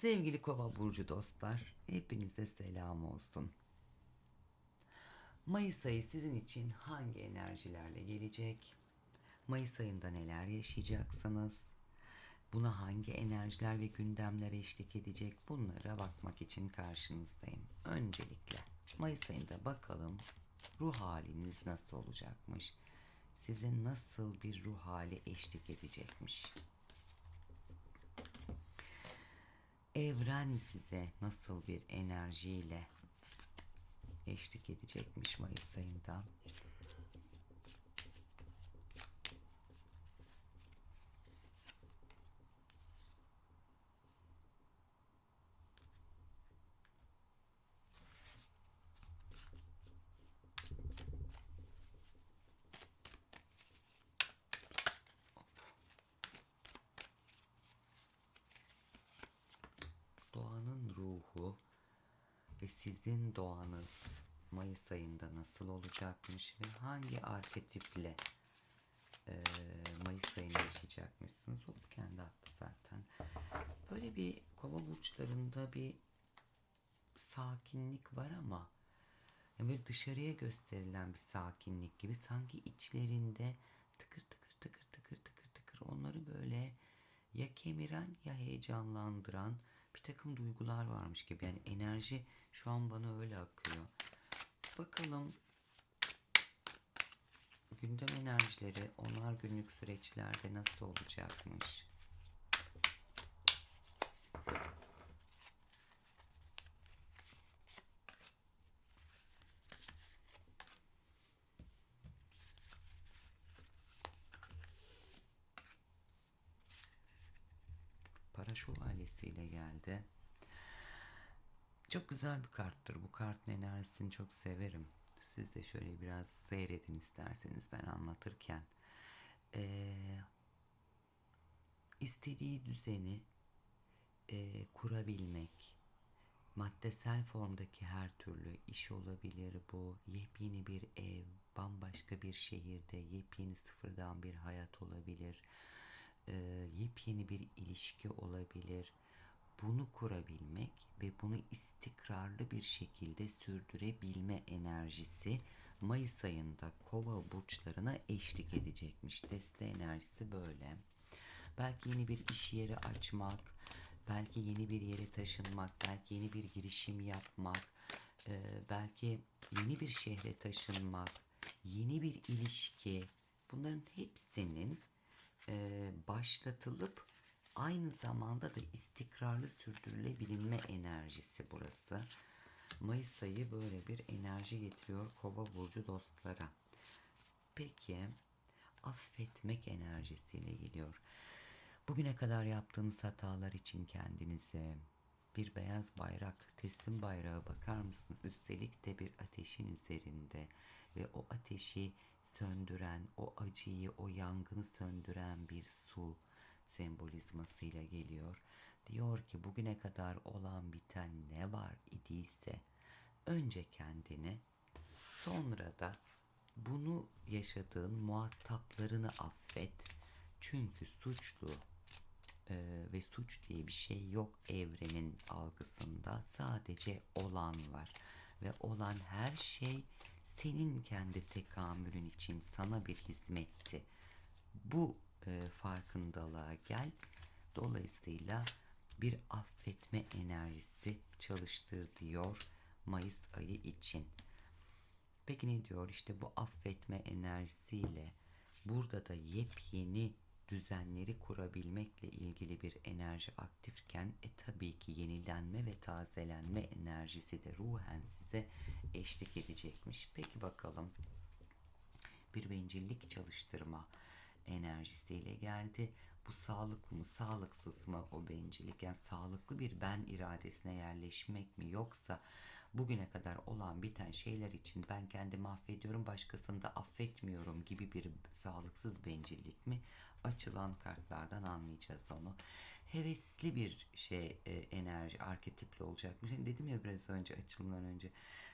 Sevgili Kova burcu dostlar, hepinize selam olsun. Mayıs ayı sizin için hangi enerjilerle gelecek? Mayıs ayında neler yaşayacaksınız? Buna hangi enerjiler ve gündemler eşlik edecek? Bunlara bakmak için karşınızdayım. Öncelikle Mayıs ayında bakalım ruh haliniz nasıl olacakmış? Size nasıl bir ruh hali eşlik edecekmiş? Evren size nasıl bir enerjiyle eşlik edecekmiş Mayıs ayında? Ve sizin doğanız Mayıs ayında nasıl olacakmış ve hangi arketiple eee Mayıs ayını yaşayacakmışsınız? O kendi haklı zaten. Böyle bir kova burçlarında bir sakinlik var ama yani böyle dışarıya gösterilen bir sakinlik gibi sanki içlerinde tıkır tıkır tıkır tıkır tıkır tıkır onları böyle ya kemiren ya heyecanlandıran takım duygular varmış gibi. Yani enerji şu an bana öyle akıyor. Bakalım gündem enerjileri onlar günlük süreçlerde nasıl olacakmış? Para şövalyesiyle geldi. Çok güzel bir karttır. Bu kartın enerjisini çok severim. Siz de şöyle biraz seyredin isterseniz ben anlatırken. Ee, istediği düzeni e, kurabilmek, maddesel formdaki her türlü iş olabilir bu, yepyeni bir ev, bambaşka bir şehirde, yepyeni sıfırdan bir hayat olabilir, e, yepyeni bir ilişki olabilir. Bunu kurabilmek ve bunu istikrarlı bir şekilde sürdürebilme enerjisi Mayıs ayında kova burçlarına eşlik edecekmiş. Deste enerjisi böyle. Belki yeni bir iş yeri açmak, belki yeni bir yere taşınmak, belki yeni bir girişim yapmak, e, belki yeni bir şehre taşınmak, yeni bir ilişki. Bunların hepsinin e, başlatılıp aynı zamanda da istikrarlı sürdürülebilme enerjisi burası. Mayıs ayı böyle bir enerji getiriyor kova burcu dostlara. Peki affetmek enerjisiyle geliyor. Bugüne kadar yaptığınız hatalar için kendinize bir beyaz bayrak, teslim bayrağı bakar mısınız? Üstelik de bir ateşin üzerinde ve o ateşi söndüren, o acıyı, o yangını söndüren bir su sembolizmasıyla geliyor. Diyor ki bugüne kadar olan biten ne var idiyse önce kendini sonra da bunu yaşadığın muhataplarını affet. Çünkü suçlu e, ve suç diye bir şey yok evrenin algısında. Sadece olan var ve olan her şey senin kendi tekamülün için sana bir hizmetti. Bu e, farkındalığa gel. Dolayısıyla bir affetme enerjisi çalıştır diyor Mayıs ayı için. Peki ne diyor? İşte bu affetme enerjisiyle burada da yepyeni düzenleri kurabilmekle ilgili bir enerji aktifken e tabii ki yenilenme ve tazelenme enerjisi de ruhen size eşlik edecekmiş. Peki bakalım bir bencillik çalıştırma enerjisiyle geldi. Bu sağlıklı mı, sağlıksız mı o bencillik? Yani sağlıklı bir ben iradesine yerleşmek mi yoksa bugüne kadar olan biten şeyler için ben kendimi affediyorum, başkasını da affetmiyorum gibi bir sağlıksız bencillik mi? Açılan kartlardan anlayacağız onu. Hevesli bir şey e, enerji arketipli olacakmış. Yani dedim ya biraz önce açılımdan önce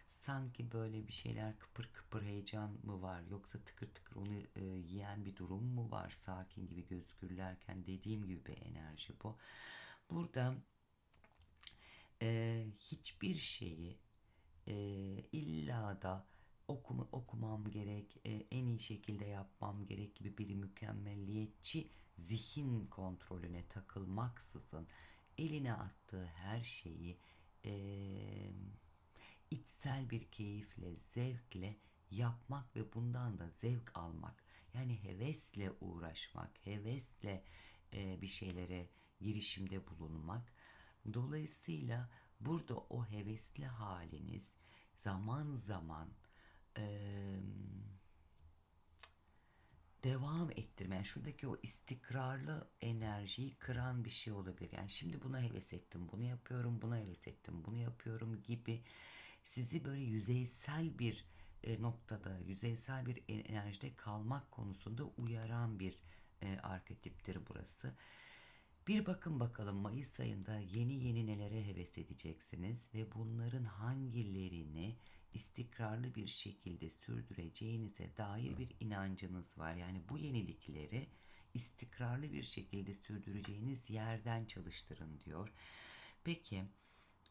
sanki böyle bir şeyler kıpır kıpır heyecan mı var yoksa tıkır tıkır onu e, yiyen bir durum mu var sakin gibi gözükürlerken dediğim gibi bir enerji bu. Burada e, hiçbir şeyi e, illa da okumu, okumam gerek, e, en iyi şekilde yapmam gerek gibi bir mükemmelliyetçi zihin kontrolüne takılmaksızın eline attığı her şeyi e, içsel bir keyifle, zevkle yapmak ve bundan da zevk almak. Yani hevesle uğraşmak, hevesle e, bir şeylere girişimde bulunmak. Dolayısıyla burada o hevesli haliniz zaman zaman e, devam ettirme. Yani şuradaki o istikrarlı enerjiyi kıran bir şey olabilir. Yani şimdi buna heves ettim, bunu yapıyorum, buna heves ettim, bunu yapıyorum gibi sizi böyle yüzeysel bir e, noktada, yüzeysel bir enerjide kalmak konusunda uyaran bir e, arketiptir burası. Bir bakın bakalım Mayıs ayında yeni yeni nelere heves edeceksiniz ve bunların hangilerini istikrarlı bir şekilde sürdüreceğinize dair bir inancınız var. Yani bu yenilikleri istikrarlı bir şekilde sürdüreceğiniz yerden çalıştırın diyor. Peki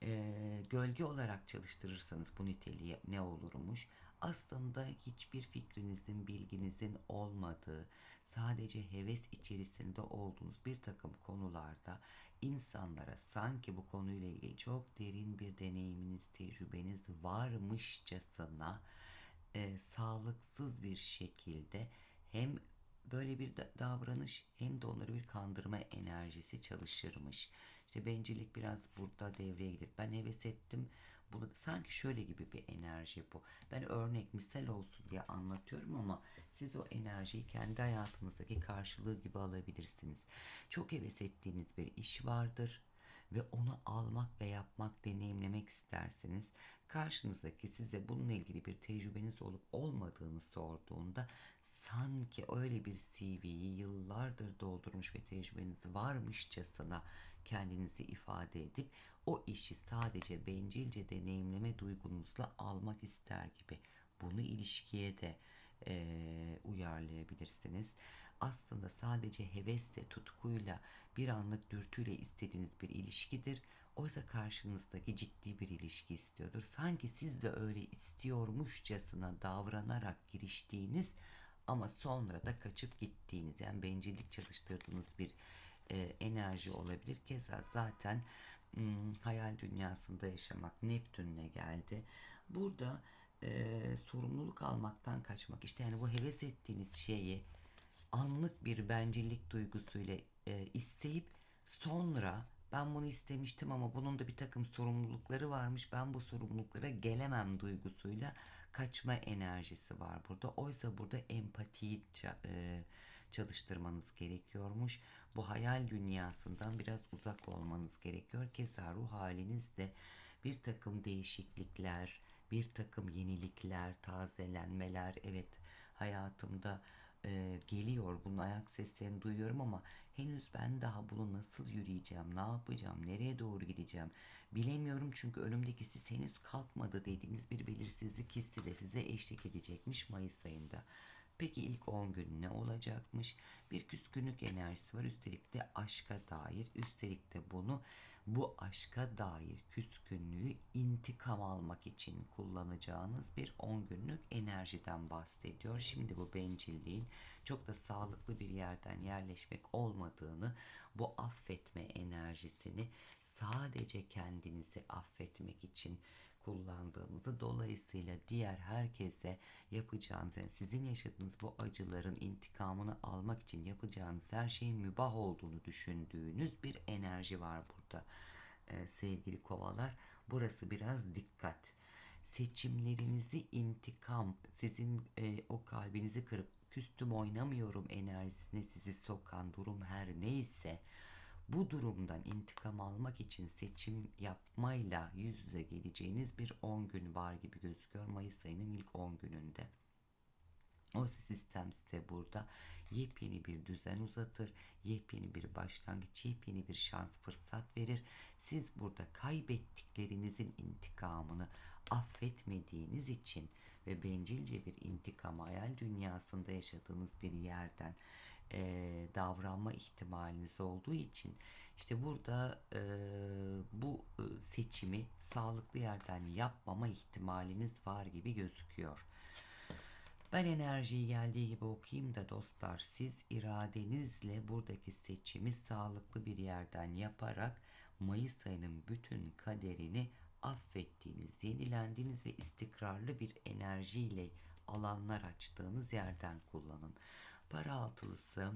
e, gölge olarak çalıştırırsanız bu niteliği ne olurmuş? Aslında hiçbir fikrinizin, bilginizin olmadığı, sadece heves içerisinde olduğunuz bir takım konularda insanlara sanki bu konuyla ilgili çok derin bir deneyiminiz, tecrübeniz varmışçasına e, sağlıksız bir şekilde hem böyle bir davranış hem de onları bir kandırma enerjisi çalışırmış. İşte bencillik biraz burada devreye girer. Ben heves ettim. Bunu sanki şöyle gibi bir enerji bu. Ben örnek misal olsun diye anlatıyorum ama siz o enerjiyi kendi hayatınızdaki karşılığı gibi alabilirsiniz. Çok heves ettiğiniz bir iş vardır ve onu almak ve yapmak, deneyimlemek istersiniz. Karşınızdaki size bununla ilgili bir tecrübeniz olup olmadığını sorduğunda sanki öyle bir CV'yi yıllardır doldurmuş ve tecrübeniz varmışçasına kendinizi ifade edip o işi sadece bencilce deneyimleme duygunuzla almak ister gibi. Bunu ilişkiye de e, uyarlayabilirsiniz. Aslında sadece hevesle, tutkuyla, bir anlık dürtüyle istediğiniz bir ilişkidir. Oysa karşınızdaki ciddi bir ilişki istiyordur. Sanki siz de öyle istiyormuşçasına davranarak giriştiğiniz ama sonra da kaçıp gittiğiniz yani bencillik çalıştırdığınız bir e, enerji olabilir. Keza zaten hmm, hayal dünyasında yaşamak Neptün'le geldi. Burada e, sorumluluk almaktan kaçmak işte yani bu heves ettiğiniz şeyi anlık bir bencillik duygusuyla e, isteyip sonra ben bunu istemiştim ama bunun da bir takım sorumlulukları varmış ben bu sorumluluklara gelemem duygusuyla kaçma enerjisi var burada oysa burada empatiyi e, çalıştırmanız gerekiyormuş bu hayal dünyasından biraz uzak olmanız gerekiyor keza ruh halinizde bir takım değişiklikler bir takım yenilikler tazelenmeler evet hayatımda e, geliyor. Bunun ayak seslerini duyuyorum ama henüz ben daha bunu nasıl yürüyeceğim, ne yapacağım, nereye doğru gideceğim bilemiyorum. Çünkü önümdeki siz henüz kalkmadı dediğiniz bir belirsizlik hissi de size eşlik edecekmiş Mayıs ayında. Peki ilk 10 gün ne olacakmış? Bir küskünlük enerjisi var. Üstelik de aşka dair. Üstelik de bunu bu aşka dair küskünlüğü intikam almak için kullanacağınız bir 10 günlük enerjiden bahsediyor. Şimdi bu bencilliğin çok da sağlıklı bir yerden yerleşmek olmadığını, bu affetme enerjisini sadece kendinizi affetmek için kullandığınızı dolayısıyla diğer herkese yapacağınız yani sizin yaşadığınız bu acıların intikamını almak için yapacağınız her şeyin mübah olduğunu düşündüğünüz bir enerji var burada ee, sevgili kovalar. Burası biraz dikkat. Seçimlerinizi intikam sizin e, o kalbinizi kırıp küstüm oynamıyorum enerjisine sizi sokan durum her neyse bu durumdan intikam almak için seçim yapmayla yüz yüze geleceğiniz bir 10 gün var gibi gözüküyor Mayıs ayının ilk 10 gününde. Oysa sistem size burada yepyeni bir düzen uzatır, yepyeni bir başlangıç, yepyeni bir şans, fırsat verir. Siz burada kaybettiklerinizin intikamını affetmediğiniz için ve bencilce bir intikam hayal dünyasında yaşadığınız bir yerden e, davranma ihtimaliniz olduğu için işte burada e, bu seçimi sağlıklı yerden yapmama ihtimaliniz var gibi gözüküyor. Ben enerjiyi geldiği gibi okuyayım da dostlar siz iradenizle buradaki seçimi sağlıklı bir yerden yaparak Mayıs ayının bütün kaderini affettiğiniz, yenilendiğiniz ve istikrarlı bir enerjiyle alanlar açtığınız yerden kullanın. Para altılısı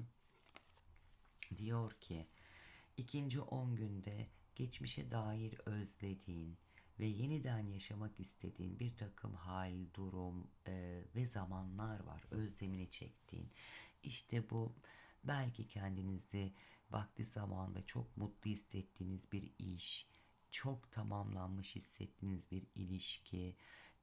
diyor ki ikinci 10 günde geçmişe dair özlediğin ve yeniden yaşamak istediğin bir takım hal, durum e, ve zamanlar var. Özlemini çektiğin. İşte bu belki kendinizi vakti zamanda çok mutlu hissettiğiniz bir iş, çok tamamlanmış hissettiğiniz bir ilişki,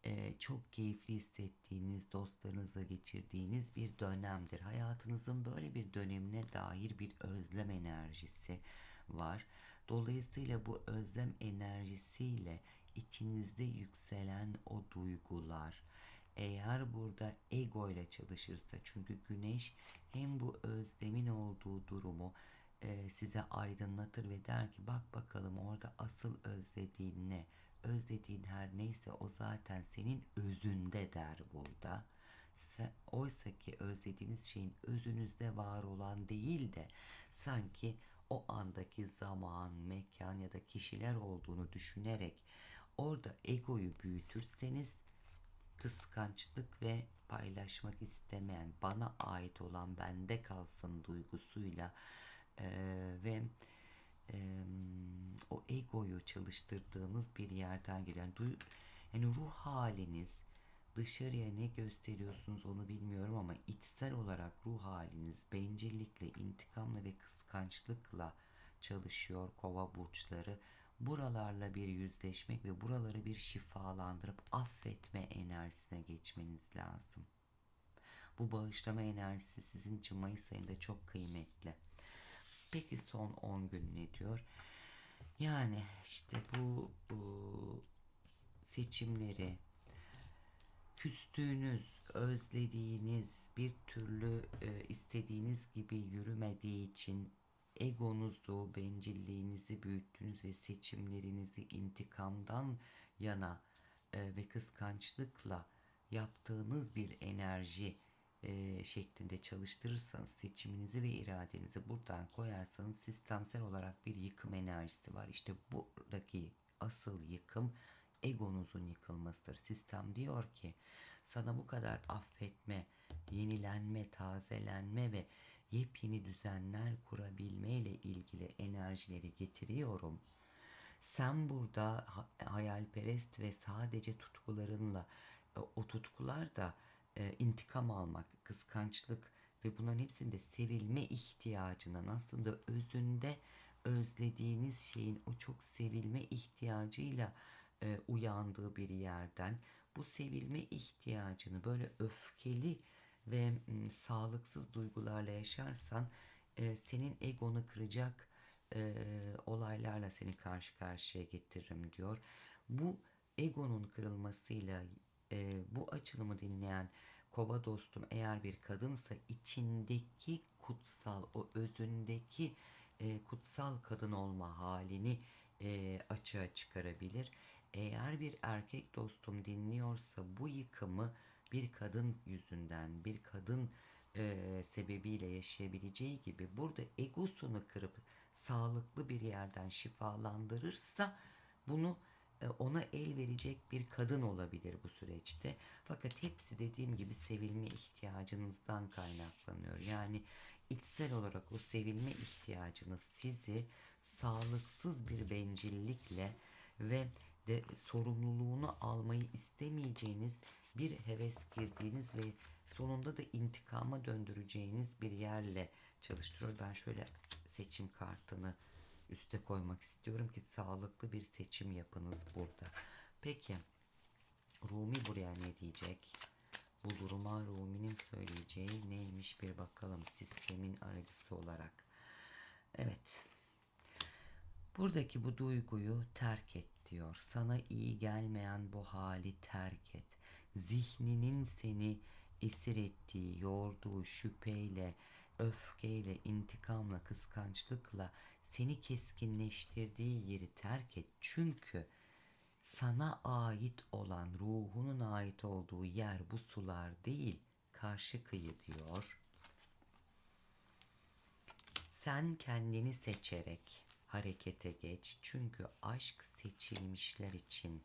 e, çok keyifli hissettiğiniz, dostlarınızla geçirdiğiniz bir dönemdir. Hayatınızın böyle bir dönemine dair bir özlem enerjisi var. Dolayısıyla bu özlem enerjisiyle içinizde yükselen o duygular eğer burada ego ile çalışırsa çünkü güneş hem bu özlemin olduğu durumu e, size aydınlatır ve der ki bak bakalım orada asıl özlediğin ne? Özlediğin her neyse o zaten senin özünde der burada. Oysa ki özlediğiniz şeyin özünüzde var olan değil de sanki o andaki zaman, mekan ya da kişiler olduğunu düşünerek orada egoyu büyütürseniz kıskançlık ve paylaşmak istemeyen, bana ait olan bende kalsın duygusuyla e, ve e, o egoyu çalıştırdığınız bir yerden gelen duy, yani ruh haliniz dışarıya ne gösteriyorsunuz onu bilmiyorum ama içsel olarak ruh haliniz bencillikle, intikamla ve kıskançlıkla çalışıyor kova burçları. Buralarla bir yüzleşmek ve buraları bir şifalandırıp affetme enerjisine geçmeniz lazım. Bu bağışlama enerjisi sizin için Mayıs ayında çok kıymetli. Peki son 10 gün ne diyor? Yani işte bu, bu seçimleri küstüğünüz, özlediğiniz, bir türlü e, istediğiniz gibi yürümediği için egonuzu, bencilliğinizi büyüttünüz ve seçimlerinizi intikamdan yana e, ve kıskançlıkla yaptığınız bir enerji e, şeklinde çalıştırırsanız seçiminizi ve iradenizi buradan koyarsanız sistemsel olarak bir yıkım enerjisi var. İşte buradaki asıl yıkım egonuzun yıkılmasıdır. Sistem diyor ki sana bu kadar affetme, yenilenme, tazelenme ve yepyeni düzenler kurabilme ile ilgili enerjileri getiriyorum. Sen burada hayalperest ve sadece tutkularınla e, o tutkular da e, intikam almak, kıskançlık ve bunların hepsinde sevilme ihtiyacının aslında özünde özlediğiniz şeyin o çok sevilme ihtiyacıyla e, uyandığı bir yerden bu sevilme ihtiyacını böyle öfkeli ve m, sağlıksız duygularla yaşarsan e, senin egonu kıracak e, olaylarla seni karşı karşıya getiririm diyor. Bu egonun kırılmasıyla e, bu açılımı dinleyen kova dostum eğer bir kadınsa içindeki kutsal o özündeki e, kutsal kadın olma halini e, açığa çıkarabilir. Eğer bir erkek dostum dinliyorsa bu yıkımı bir kadın yüzünden, bir kadın e, sebebiyle yaşayabileceği gibi burada egosunu kırıp sağlıklı bir yerden şifalandırırsa bunu ona el verecek bir kadın olabilir bu süreçte. Fakat hepsi dediğim gibi sevilme ihtiyacınızdan kaynaklanıyor. Yani içsel olarak o sevilme ihtiyacınız sizi sağlıksız bir bencillikle ve de sorumluluğunu almayı istemeyeceğiniz bir heves girdiğiniz ve sonunda da intikama döndüreceğiniz bir yerle çalıştırıyor. Ben şöyle seçim kartını üste koymak istiyorum ki sağlıklı bir seçim yapınız burada. Peki Rumi buraya ne diyecek? Bu duruma Rumi'nin söyleyeceği neymiş bir bakalım sistemin aracısı olarak. Evet. Buradaki bu duyguyu terk et diyor. Sana iyi gelmeyen bu hali terk et. Zihninin seni esir ettiği, yorduğu şüpheyle öfkeyle, intikamla, kıskançlıkla seni keskinleştirdiği yeri terk et. Çünkü sana ait olan, ruhunun ait olduğu yer bu sular değil, karşı kıyı diyor. Sen kendini seçerek harekete geç. Çünkü aşk seçilmişler için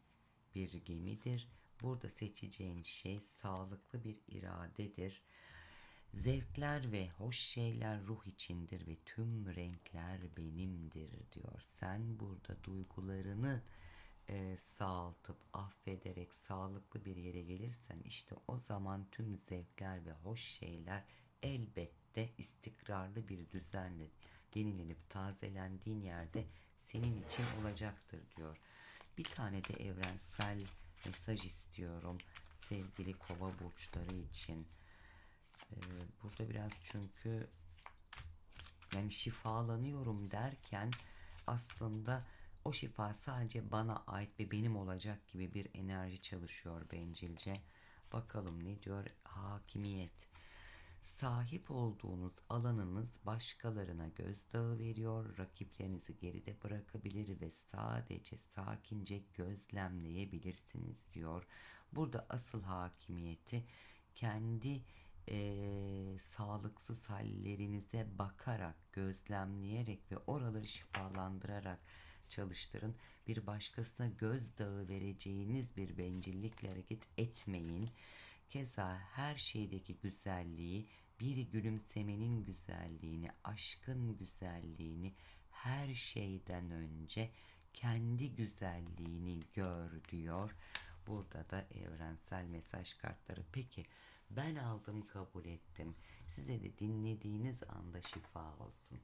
bir gemidir. Burada seçeceğin şey sağlıklı bir iradedir. Zevkler ve hoş şeyler ruh içindir ve tüm renkler benimdir diyor. Sen burada duygularını e, sağaltıp affederek sağlıklı bir yere gelirsen işte o zaman tüm zevkler ve hoş şeyler elbette istikrarlı bir düzenle yenilenip tazelendiğin yerde senin için olacaktır diyor. Bir tane de evrensel mesaj istiyorum sevgili kova burçları için. Ee, burada biraz çünkü yani şifalanıyorum derken aslında o şifa sadece bana ait ve benim olacak gibi bir enerji çalışıyor bencilce. Bakalım ne diyor? Hakimiyet. Sahip olduğunuz alanınız başkalarına gözdağı veriyor, rakiplerinizi geride bırakabilir ve sadece sakince gözlemleyebilirsiniz diyor. Burada asıl hakimiyeti kendi eee, sağlıksız hallerinize bakarak, gözlemleyerek ve oraları şifalandırarak çalıştırın. Bir başkasına gözdağı vereceğiniz bir bencillikle hareket etmeyin. Keza her şeydeki güzelliği, bir gülümsemenin güzelliğini, aşkın güzelliğini her şeyden önce kendi güzelliğini gör diyor. Burada da evrensel mesaj kartları. Peki ben aldım kabul ettim. Size de dinlediğiniz anda şifa olsun.